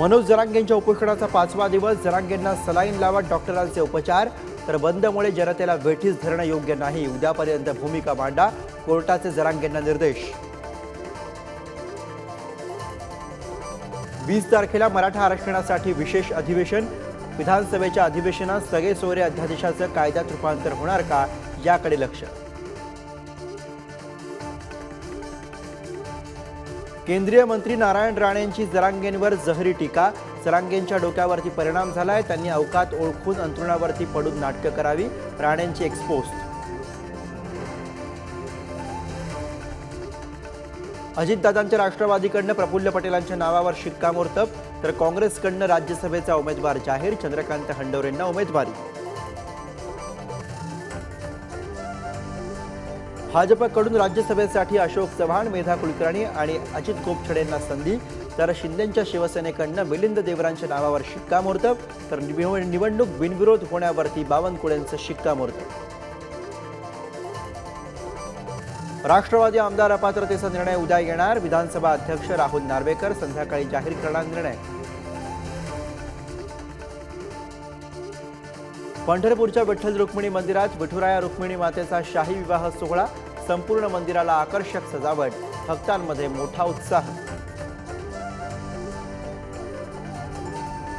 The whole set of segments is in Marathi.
मनोज जरांगेंच्या उपोषणाचा पाचवा दिवस. जरांगेंना सलाईन लावत डॉक्टरांचे उपचार. तर बंदमुळे जनतेला वेठीस धरणं योग्य नाही. उद्यापर्यंत भूमिका मांडा. कोर्टाचे जरांगेंना निर्देश. वीस तारखेला मराठा आरक्षणासाठी विशेष अधिवेशन. विधानसभेच्या अधिवेशनात सगळे सोयरे अध्यादेशाचं कायद्यात रूपांतर होणार का? याकडे लक्ष. केंद्रीय मंत्री नारायण राणेंची जरांगेंवर जहरी टीका. जरांगेंच्या डोक्यावरती परिणाम झालाय. त्यांनी अवकात ओळखून अंतरुणावरती पडून नाटकं करावी. राणेंची एक्सपोस्ट अजितदादांच्या राष्ट्रवादीकडनं प्रफुल्ल पटेलांच्या नावावर शिक्कामोर्तब. तर काँग्रेसकडनं राज्यसभेचा उमेदवार जाहीर. चंद्रकांत हंडोरेंना उमेदवारी. भाजपकडून राज्यसभेसाठी अशोक चव्हाण मेधा कुलकर्णी आणि अजित कोपछडेंना संधी. तर शिंदेच्या शिवसेनेकडनं मिलिंद देवरांच्या नावावर शिक्कामोर्तब. तर निवडणूक बिनविरोध होण्यावरती बावनकुळेंचं शिक्कामोर्तब. राष्ट्रवादी आमदार अपात्रतेचा निर्णय उद्या येणार. विधानसभा अध्यक्ष राहुल नार्वेकर संध्याकाळी जाहीर करणार निर्णय. पंढरपूरच्या विठ्ठल रुक्मिणी मंदिरात विठुराया रुक्मिणी मातेचा शाही विवाह सोहळा संपूर्ण मंदिराला आकर्षक सजावट भक्तांमध्ये मोठा उत्साह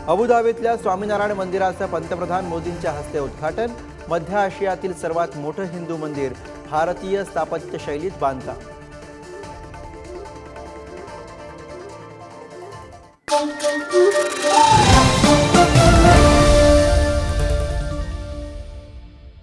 अबुधाबीतल्या स्वामीनारायण मंदिराचं पंतप्रधान मोदींच्या हस्ते उद्घाटन मध्य आशियातील सर्वात मोठं हिंदू मंदिर भारतीय स्थापत्य शैलीत बांधकाम Thank you.